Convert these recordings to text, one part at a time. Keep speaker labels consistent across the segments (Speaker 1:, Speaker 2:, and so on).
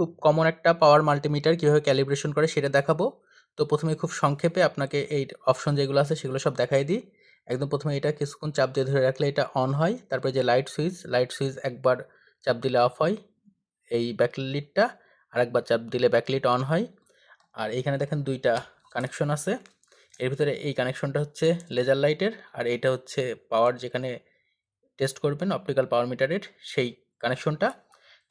Speaker 1: খুব কমন একটা পাওয়ার মাল্টিমিটার কীভাবে ক্যালিব্রেশন করে সেটা দেখাবো। তো প্রথমে খুব সংক্ষেপে আপনাকে এই অপশন যেগুলো আছে সেগুলো সব দেখাই দিই। একদম প্রথমে এটা কিছুক্ষণ চাপ দিয়ে ধরে রাখলে এটা অন হয়। তারপরে যে লাইট সুইচ লাইট সুইচ একবার চাপ দিলে অফ হয় এই ব্যাকলিটটা আর একবার চাপ দিলে ব্যাকলিট অন হয়। আর এইখানে দেখেন দুইটা কানেকশন আছে। এর ভিতরে এই কানেকশনটা হচ্ছে লেজার লাইটের আর এটা হচ্ছে পাওয়ার যেখানে টেস্ট করবেন অপটিক্যাল পাওয়ার মিটারের সেই কানেকশনটা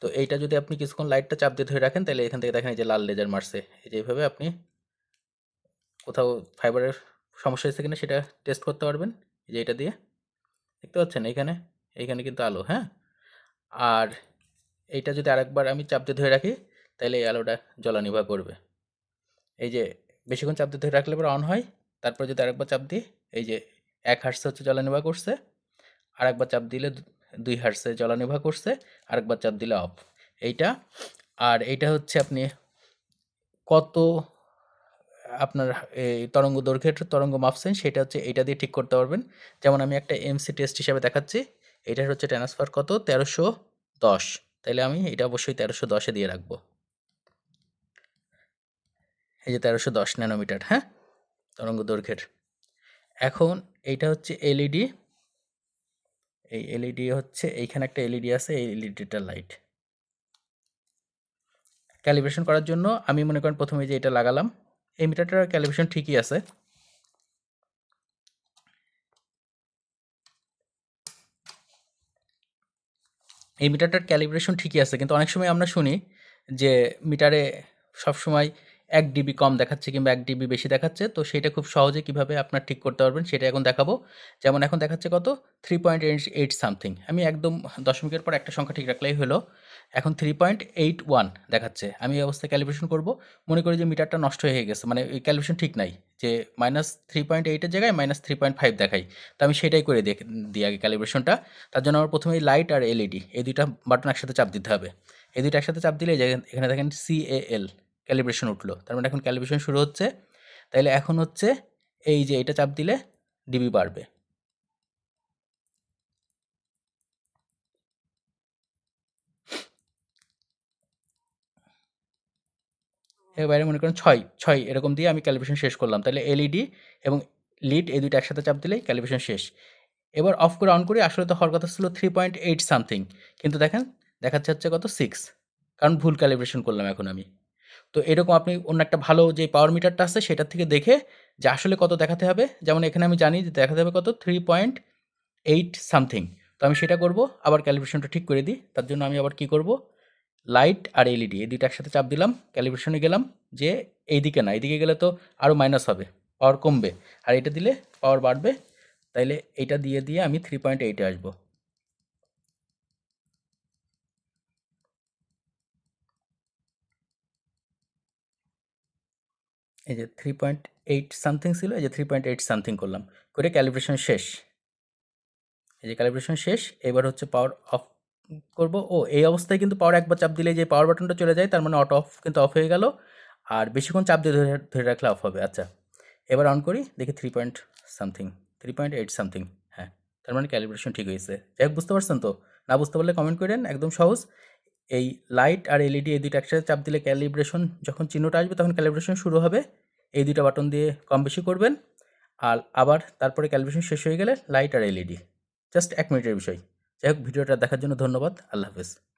Speaker 1: তো এইটা যদি আপনি কিছুক্ষণ লাইটটা চাপ দিয়ে ধরে রাখেন, তাহলে এখান থেকে দেখেন এই যে লাল লেজার মারছে। এই যে এইভাবে আপনি কোথাও ফাইবারের সমস্যা হয়েছে কিনা সেটা টেস্ট করতে পারবেন। এই যে এটা দিয়ে। দেখতে পাচ্ছেন এইখানে? এইখানে কিন্তু আলো হ্যাঁ? আর এইটা যদি আরেকবার আমি চাপ দিয়ে ধরে রাখি, তাহলে এই আলোটা জ্বলা নিভা করবে। এই যে বেশিক্ষণ চাপ দিয়ে ধরে রাখলে পরে অন হয়, তারপর যদি আরেকবার চাপ দিই, এই যে এক হার্সে হচ্ছে জ্বলা নিভা করছে, আরেকবার চাপ দিলে দুই হার্সে জ্বলা নিভা করছে, আরেকবার চাপ দিলে অফ এইটা, আর এইটা হচ্ছে আপনি কত আপনার এই তরঙ্গ দৈর্ঘ্যের তরঙ্গ মাপছেন, সেটা হচ্ছে এইটা দিয়ে ঠিক করতে পারবেন। যেমন আমি একটা এমসি টেস্ট হিসাবে দেখাচ্ছি এটার হচ্ছে ট্রান্সফার কত? তেরোশো দশ। তাহলে আমি এটা অবশ্যই তেরোশো দশে দিয়ে রাখব। এই যে তেরোশো দশ ন্যানোমিটার হ্যাঁ? তরঙ্গ দৈর্ঘ্যের। এখন এইটা হচ্ছে এলইডি এই এলইডি হচ্ছে, এইখানে একটা এলইডি আছে, এই এলইডিটা লাইট ক্যালিব্রেশন করার জন্য আমি মনে করেন প্রথমে যে এটা লাগালাম, এই মিটারটার ক্যালিব্রেশন ঠিকই আছে। এই মিটারটার ক্যালিব্রেশন ঠিকই আছে, কিন্তু অনেক সময় আমরা শুনি যে মিটারে সবসময় এক ডিবি কম দেখাচ্ছে কিংবা এক ডিবি বেশি দেখাচ্ছে, তো সেটা খুব সহজে কীভাবে আপনার ঠিক করতে পারবেন সেটা এখন দেখাবো। যেমন এখন দেখাচ্ছে কত? থ্রি পয়েন্ট এইট সামথিং আমি একদম দশমিকের পর একটা সংখ্যা ঠিক রাখলেই হলো। এখন থ্রি পয়েন্ট এইট ওয়ান দেখাচ্ছে। আমি এই অবস্থায় ক্যালিব্রেশন করব। মনে করি যে মিটারটা নষ্ট হয়ে গেছে। মানে ওই ক্যালিব্রেশন ঠিক নাই। যে মাইনাস থ্রি পয়েন্ট এইটের জায়গায় মাইনাস থ্রি পয়েন্ট ফাইভ দেখাই। তো আমি সেটাই করে দিই আগে ক্যালিব্রেশনটা তার জন্য আমার প্রথমে লাইট আর এলইডি এই দুইটা বাটন একসাথে চাপ দিতে হবে। এই দুইটা একসাথে চাপ দিলে এখানে দেখেন সিএএল ক্যালিব্রেশন উঠল। তার মানে এখন ক্যালিব্রেশন শুরু হচ্ছে। তাইলে এখন হচ্ছে এই যে এটা চাপ দিলে ডিবি বাড়বে। এবারে মনে করেন ছয় ছয় এরকম দিয়ে আমি ক্যালিব্রেশন শেষ করলাম। তাহলে এলইডি এবং লিড এই দুইটা একসাথে চাপ দিলেই ক্যালিব্রেশন শেষ। এবার অফ করে অন করি, আসলে তো হওয়ার কথা ছিল থ্রি পয়েন্ট এইট সামথিং কিন্তু দেখেন, দেখাচ্ছে হচ্ছে কত সিক্স কারণ ভুল ক্যালিব্রেশন করলাম এখন আমি। তো এরকম আপনি অন্য একটা ভালো যে পাওয়ার মিটারটা আছে সেটার থেকে দেখে যে আসলে কত দেখাতে হবে। যেমন এখানে আমি জানি যে দেখাতে হবে কত? থ্রি পয়েন্ট এইট সামথিং তো আমি সেটা করব, আবার ক্যালিব্রেশনটা ঠিক করে দিই। তার জন্য আমি আবার কি করব? লাইট আর এলইডি এই দুইটা একসাথে চাপ দিলাম ক্যালিব্রেশনে গেলাম যে এই দিকে না, এইদিকে গেলে তো আরও মাইনাস হবে পাওয়ার কমবে। আর এটা দিলে পাওয়ার বাড়বে, তাইলে এটা দিয়ে দিয়ে আমি থ্রি পয়েন্ট এইটে আসব। এই যে থ্রি পয়েন্ট এইট সামথিং ছিল, এই যে থ্রি পয়েন্ট এইট সামথিং করলাম। করে ক্যালিব্রেশন শেষ। এই যে ক্যালিব্রেশন শেষ, এবার হচ্ছে পাওয়ার অফ করব। ও, এই অবস্থায় কিন্তু পাওয়ার একবার চাপ দিলে যে পাওয়ার বাটনটা চলে যায়, তার মানে অটো অফ কিন্তু অফ হয়ে গেল। আর বেশিক্ষণ চাপ দিয়ে ধরে ধরে রাখলে অফ হবে। আচ্ছা এবার অন করি, দেখি three point something three point eight something হ্যাঁ তার মানে ক্যালিব্রেশন ঠিক হয়েছে। যাই হোক, বুঝতে পারছেন তো? না বুঝতে পারলে কমেন্ট করেন, একদম সহজ। এই লাইট আর এলইডি এই দুইটা একসাথে চাপ দিলে ক্যালিব্রেশন যখন চিহ্নটা আসবে তখন ক্যালিব্রেশন শুরু হবে। এই দুইটা বাটন দিয়ে কম বেশি করবেন। আর আবার তারপরে ক্যালিব্রেশন শেষ হয়ে গেলে লাইট আর এলইডি জাস্ট এক মিনিটের বিষয়। যাই হোক, ভিডিওটা দেখার জন্য ধন্যবাদ। আল্লাহ হাফেজ।